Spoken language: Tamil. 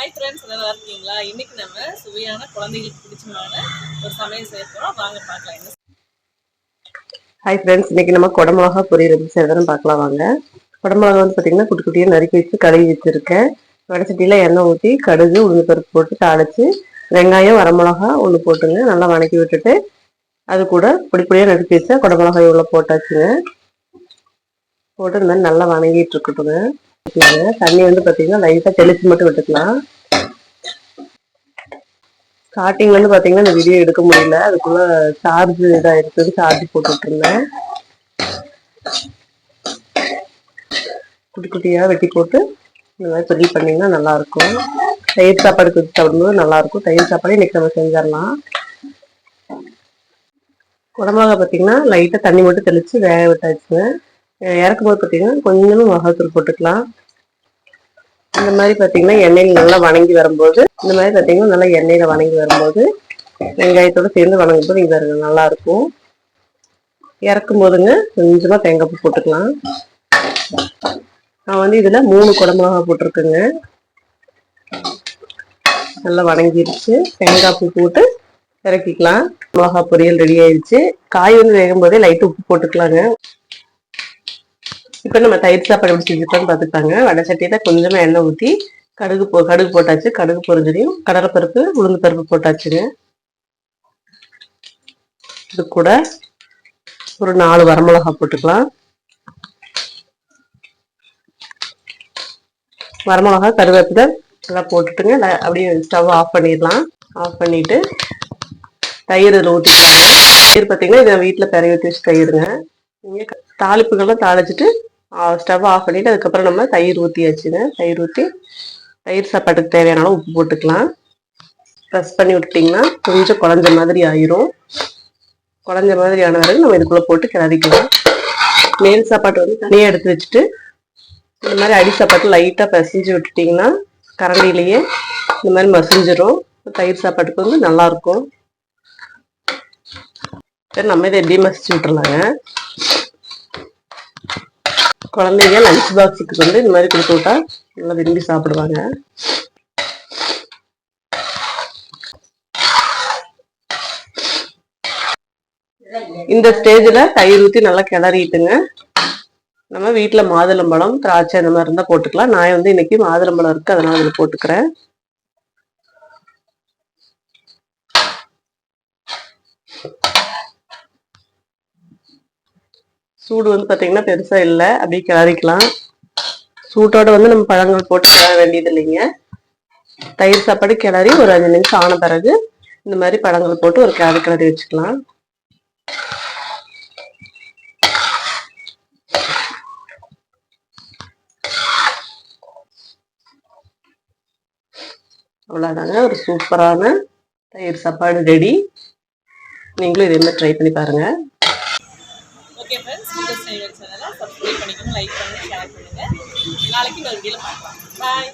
ஹாய் ஃப்ரெண்ட்ஸ் நல்லா இருக்கீங்களா? இன்னைக்கு நம்ம சுவையான குழந்தைகளுக்கு பிடிச்சமான ஒரு சமையல் செய்ய போறோம். வாங்க பார்க்கலாம் ஹாய் ஃப்ரெண்ட்ஸ் இன்னைக்கு நம்ம குடமிளகா பொரியல் எப்படி செய்யறதுன்னு பார்க்கலாம் வாங்க. குடமிளகா வந்து பார்த்தீங்கன்னா குட்டி குட்டியாக நறுக்கி வச்சு கழுவி வச்சுருக்கேன். வடச்சட்டியில் எண்ணெய் ஊற்றி கடுகு உளுந்து பருப்பு போட்டு தாளிச்சு வெங்காயம் வரமிளகா ஒன்று போட்டுங்க. நல்லா வணக்கி விட்டுட்டு அது கூட பொடி பொடியாக நறுக்கி வச்சா குடமிளகாய் இவ்வளோ போட்டாச்சுங்க. போட்டு இந்த மாதிரி நல்லா வணங்கிட்டு இருக்கட்டுங்க. தண்ணி வந்து பார்த்தீங்கன்னா லைட்டாக தெளிச்சு மட்டும் விட்டுக்கலாம். ஸ்டார்டிங்ல வந்து பாத்தீங்கன்னா இந்த வீடியோ எடுக்க முடியல. அதுக்குள்ள சார்ஜ் இதாயிருக்குன்னு சார்ஜ் போட்டுட்டு இருந்தேன் குட்டி குட்டியா வெட்டி போட்டு இந்த மாதிரி சொல்லி பண்ணீங்கன்னா நல்லா இருக்கும் தயிர் சாப்பாடு கொடுத்து சாப்பிடும்போது நல்லா இருக்கும் தயிர் சாப்பாடு இன்னைக்கு நம்ம செஞ்சிடலாம். உடம்பாக பார்த்தீங்கன்னா லைட்டாக தண்ணி மட்டும் தெளிச்சு வேக விட்டாச்சுங்க. இறக்கும் போது பார்த்தீங்கன்னா கொஞ்சமா மிளகாத்தூள் போட்டுக்கலாம். இந்த மாதிரி பார்த்தீங்கன்னா எண்ணெயில் நல்லா வணங்கி வரும்போது இந்த மாதிரி பார்த்தீங்கன்னா நல்லா எண்ணெயில வணங்கி வரும்போது வெங்காயத்தோட சேர்ந்து வணங்கும் போது இது நல்லாயிருக்கும் நல்லா இருக்கும். இறக்கும் போதுங்க கொஞ்சமா தேங்காய் பூ போட்டுக்கலாம். நான் வந்து இதுல மூணு குடமிளகா போட்டிருக்கேங்க. நல்லா வணங்கிருச்சு. தேங்காய் பூ போட்டு இறக்கிக்கலாம். மிளகா பொரியல் ரெடி ஆயிடுச்சு. காய் வந்து வேகும் போதே லைட்டு உப்பு போட்டுக்கலாங்க. இப்போ நம்ம தயிர் சாப்பாடு எப்படி செஞ்சுட்டோம்னு பார்த்துக்காங்க வடை சட்டியில கொஞ்சமா எண்ணெய் ஊற்றி கடுகு போ கடுகு போட்டாச்சு. கடுகு பொரிஞ்சதையும் கடலைப்பருப்பு உளுந்து பருப்பு போட்டாச்சுங்க. இது கூட ஒரு நாலு வரமிளகா போட்டுக்கலாம். வரமிளகா கருவேப்பிலை எல்லாம் போட்டுட்டுங்க. அப்படியே ஸ்டவ் ஆஃப் பண்ணிடலாம். ஆஃப் பண்ணிட்டு தயிர் இதில் ஊற்றிக்கலாங்க தயிர் பார்த்தீங்கன்னா இதை வீட்டில் பிறகு ஊற்றி வச்சு தயிருங்க. நீங்கள் தாளிப்புகள்லாம் தாளிச்சிட்டு ஸ்டவ் ஆஃப் பண்ணிட்டு அதுக்கப்புறம் நம்ம தயிர் ஊற்றியாச்சுங்க தயிர் ஊற்றி தயிர் சாப்பாட்டுக்கு தேவையான அளவு உப்பு போட்டுக்கலாம். ப்ரெஸ் பண்ணி விட்டுட்டிங்கன்னா கொஞ்சம் குழஞ்ச மாதிரி ஆயிரும். குழஞ்ச மாதிரி ஆன வரைக்கும் நம்ம இதுக்குள்ளே போட்டு கிளறிக்கலாம். மேல் சாப்பாட்டு வந்து தனியாக எடுத்து வச்சுட்டு இந்த மாதிரி அடி சாப்பாட்டு லைட்டாக பிசைஞ்சு விட்டுட்டிங்கன்னா கரண்டிலேயே இந்த மாதிரி மசிஞ்சிரும். தயிர் சாப்பாட்டுக்கு வந்து நல்லாயிருக்கும் சரி நம்ம இதை எப்படியும் மசிச்சு விட்டுறலாங்க. குழந்தைங்க லஞ்ச் பாக்ஸுக்கு வந்து இந்த மாதிரி கொடுத்து விட்டா நல்லா விரும்பி சாப்பிடுவாங்க. இந்த ஸ்டேஜில் தயிர் ஊற்றி நல்லா கிளறிட்டுங்க. நம்ம வீட்டில் மாதுளம்பழம் திராட்சை இந்த மாதிரி இருந்தால் போட்டுக்கலாம். நான் வந்து இன்னைக்கு மாதுளம்பழம் இருக்கு அதனால் அதில் போட்டுக்கிறேன். சூடு வந்து பார்த்தீங்கன்னா பெருசாக இல்லை. அப்படியே கிளறிக்கலாம். சூட்டோட வந்து நம்ம பழங்கள் போட்டு கிளற வேண்டியது இல்லைங்க. தயிர் சாப்பாடு கிளறி ஒரு அஞ்சு நிமிஷம் ஆன பிறகு இந்த மாதிரி பழங்கள் போட்டு ஒரு கிளறி கிளறி வச்சுக்கலாம். அவ்வளோதாங்க ஒரு சூப்பரான தயிர் சாப்பாடு ரெடி. நீங்களும் இதே மாதிரி ட்ரை பண்ணி பாருங்க. ஸ்பீக்கர் ஃப்ரெண்ட்ஸ் சேனலை சப்ஸ்கிரைப் பண்ணிக்கோங்க லைக் பண்ணுங்கள் ஷேர் பண்ணுங்கள் நாளைக்கு ஒரு வீடியோவில் பார்க்கலாம். பாய்